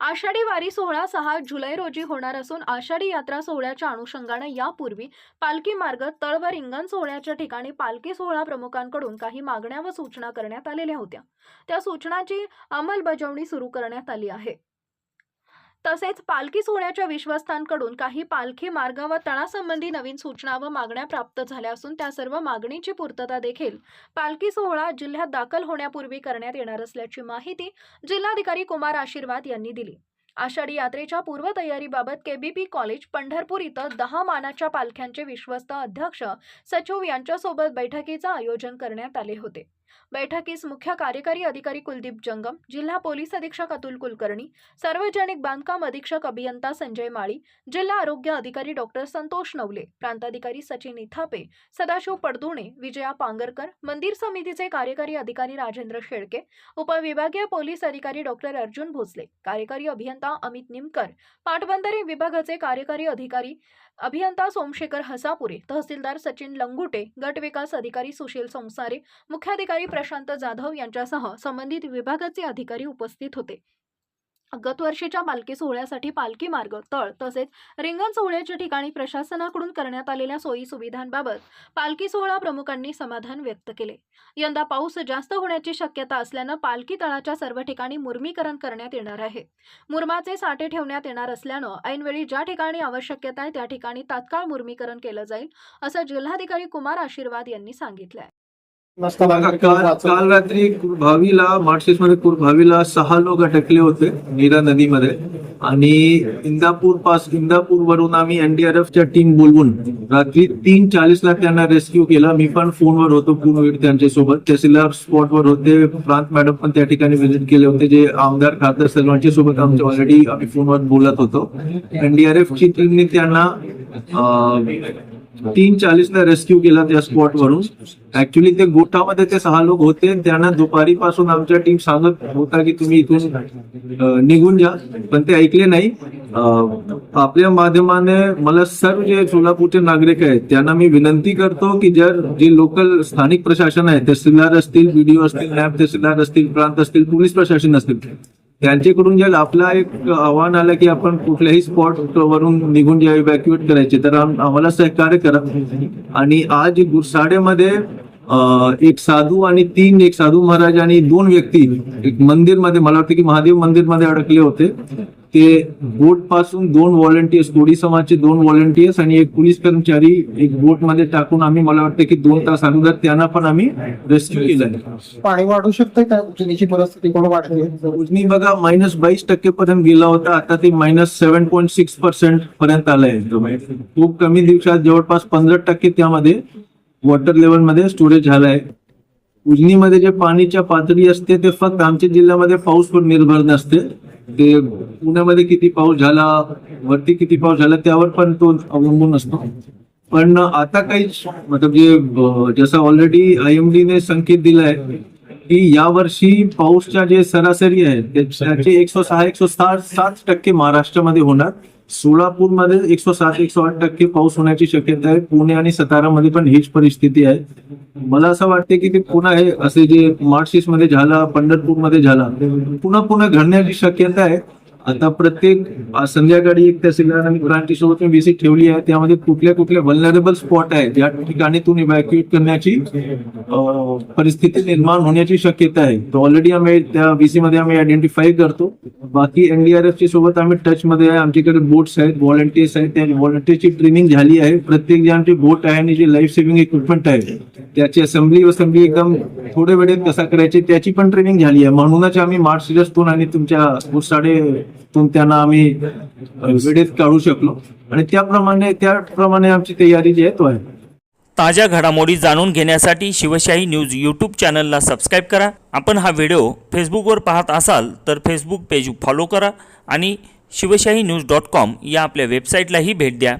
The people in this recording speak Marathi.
आषाढी वारी सोहळा सहा जुलै रोजी होणार असून आषाढी यात्रा सोहळ्याच्या अनुषंगाने यापूर्वी पालखी मार्ग तळ व रिंगण सोहळ्याच्या ठिकाणी पालखी सोहळा प्रमुखांकडून काही मागण्या व सूचना करण्यात आलेल्या होत्या. त्या सूचनांची अंमलबजावणी सुरू करण्यात आली आहे. तसेच पालखी सोहळ्याच्या विश्वस्तांकडून काही पालखी मार्ग व तणासंबंधी नवीन सूचना व मागण्या प्राप्त झाल्या असून त्या सर्व मागणीची पूर्तता देखील पालखी सोहळा जिल्ह्यात दाखल होण्यापूर्वी करण्यात येणार असल्याची माहिती जिल्हाधिकारी कुमार आशीर्वाद यांनी दिली. आषाढी यात्रेच्या पूर्वतयारीबाबत केबीपी कॉलेज पंढरपूर इथं दहा मानाच्या पालख्यांचे विश्वस्त अध्यक्ष सचिव यांच्यासोबत बैठकीचं आयोजन करण्यात आले होते. बैठकीस मुख्य कार्यकारी अधिकारी कुलदीप जंगम जिल्हा पोलीस अधीक्षक अतुल कुलकर्णी सार्वजनिक बांधकाम अधीक्षक अभियंता संजय माळी जिल्हा आरोग्य अधिकारी डॉक्टर संतोष नवले प्रांताधिकारी सचिन इथापे सदाशिव पडदुणे विजया पांगरकर मंदिर समितीचे कार्यकारी अधिकारी राजेंद्र शेळके उपविभागीय पोलीस अधिकारी डॉक्टर अर्जुन भोसले कार्यकारी अभियंता अमित निमकर पाटबंधारे विभागाचे कार्यकारी अधिकारी अभियंता सोमशेखर हसापुरे तहसीलदार सचिन लंगुटे गट विकास अधिकारी सुशील संसारे मुख्याधिकारी प्रशांत जाधव यांच्यासह संबंधित विभागाचे अधिकारी उपस्थित होते. गत वर्षीच्या पालखी सोहळ्यासाठी पालखी मार्ग तळ तसेच रिंगण सोहळ्याच्या ठिकाणी प्रशासनाकडून करण्यात आलेल्या सोयी सुविधांबाबत पालखी सोहळा प्रमुखांनी समाधान व्यक्त केले. यंदा पाऊस जास्त होण्याची शक्यता असल्यानं पालखी तळाच्या सर्व ठिकाणी मुर्मीकरण करण्यात येणार आहे. मुरमाचे साठे ठेवण्यात येणार असल्यानं ऐनवेळी ज्या ठिकाणी आवश्यकता आहे त्या ठिकाणी तात्काळ मुर्मीकरण केलं जाईल असं जिल्हाधिकारी कुमार आशीर्वाद यांनी सांगितलं काल रात्री भावीला मार्चेस मध्ये पूर भावीला सहा लोक अटकले होते नीरा नदीमध्ये. आणि इंदापूर पास इंदापूर वरून आम्ही एनडीआरएफ च्या टीम बोलवून रात्री तीन चाळीस ला त्यांना रेस्क्यू केला. मी पण फोनवर होतो पूर्ण वेळ त्यांच्यासोबत. तहसीलदार स्पॉटवर होते. प्रांत मॅडम पण त्या ठिकाणी व्हिजिट केले होते. जे आमदार खासदार सर्वांच्या सोबत आमच्या ऑलरेडी आम्ही फोनवर बोलत होतो. एनडीआरएफ ची टीमने त्यांना तीन चाळीस ला रेस्क्यू केला त्या स्पॉट वरून. ऍक्च्युली ते गोठामध्ये ते सहा लोक होते. त्यांना दुपारी पासून आमच्या टीम सांगत होता की तुम्ही इथून निघून जा. पण ते ऐकले नाही. आपल्या माध्यमाने मला सर्व जे सोलापूरचे नागरिक आहेत त्यांना मी विनंती करतो की जर जे लोकल स्थानिक प्रशासन आहे तहसीलदार असतील बीडीओ असतील नॅब तहसीलदार असतील प्रांत असतील पोलीस प्रशासन असतील त्यांच्याकडून जर आपला एक आव्हान आलं की आपण कुठल्याही स्पॉट वरून निघून जे इव्हॅक्युएट करायचे तर आम्हाला सहकार्य करा. आणि आज गुरसाडेमध्ये एक साधू आणि तीन एक साधू महाराज आणि दोन व्यक्ती एक मंदिरमध्ये मला वाटतं की महादेव मंदिरमध्ये अडकले होते. ते बोटपासून दोन व्हॉलेंटियर्स कोडी समाजचे दोन व्हॉलेंटियर्स आणि एक पोलीस कर्मचारी एक बोटमध्ये टाकून आम्ही मला वाटतं की दोन तास अगोदर त्यांना पण आम्ही रेस्क्यू केलं. पाणी वाढू शकते का? उजनीची परिस्थिती कोण वाढते? उजनी बघा मायनस बावीस टक्के पर्यंत गेला होता आता ते minus seven point six percent पर्यंत आलंय. खूप कमी दिवसात जवळपास पंधरा टक्के त्यामध्ये वॉटर लेवलमध्ये स्टोरेज आहे. उजनीमध्ये जे पाणीच्या पातळी असते ते फक्त आमच्या जिल्ह्यामध्ये पाऊसवर निर्भर नसते. ते पुण्यामध्ये किती पाऊस झाला वरती किती पाऊस झाला त्यावर पण तो अवलंबून असतो. पण आता काही मतलब जे जसं ऑलरेडी आयएमडी ने संकेत दिलाय की यावर्षी पाऊसच्या जे सरासरी आहे त्याचे एकशे सहा एकशे सात सात टक्के महाराष्ट्रामध्ये होणार. सोलापूरमध्ये एकशे सात एकशे आठ टक्के पाऊस होण्याची शक्यता आहे. पुणे आणि सातारामध्ये पण हीच परिस्थिती आहे. मला असं वाटते की ते पुन्हा हे असे जे मार्चिसमध्ये झाला पंढरपूरमध्ये झाला पुन्हा पुन्हा घडण्याची शक्यता आहे. आता प्रत्येक संध्याकाळी एक तहसीलदार आणि ब्रांची सोबत मी व्हिजिट ठेवली आहे. त्यामध्ये कुठल्या कुठल्या वल्नरेबल स्पॉट आहेत ठिकाणी तुम्ही इव्हॅक्युएट करण्याची परिस्थिती निर्माण होण्याची शक्यता आहे. तर ऑलरेडी आम्ही त्या बीसी मध्ये आम्ही आयडेंटिफाय करतो. बाकी एनडीआरएफच्या ची सोबत आम्ही टच मध्ये आहे. आमच्याकडे बोट्स आहेत व्हॉलंटियर्स आहेत. त्या व्हॉलंटियरची ट्रेनिंग झाली आहे. प्रत्येक जे आमची बोट आहे आणि जे लाईफ सेव्हिंग इक्विपमेंट आहे त्याची असेंब्ली असेंब्ली एकदम थोड्या वेळेत कसा करायची त्याची पण ट्रेनिंग झाली आहे. म्हणूनच आम्ही मार्च सिरियसतून आणि तुमच्या साडे तिथून त्यांना आम्ही वेळेत काढू शकलो. आणि त्याप्रमाणे त्याप्रमाणे आमची तयारी जी आहे तो आहे. ताज्या घडामोडी जाणून घेण्यासाठी शिवशाही न्यूज यूट्यूब चॅनलला सबस्क्राईब करा. आपण हा व्हिडिओ फेसबुकवर पाहत असाल तर फेसबुक पेज फॉलो करा आणि शिवशाही न्यूज डॉट कॉम या आपल्या वेबसाईटलाही भेट द्या.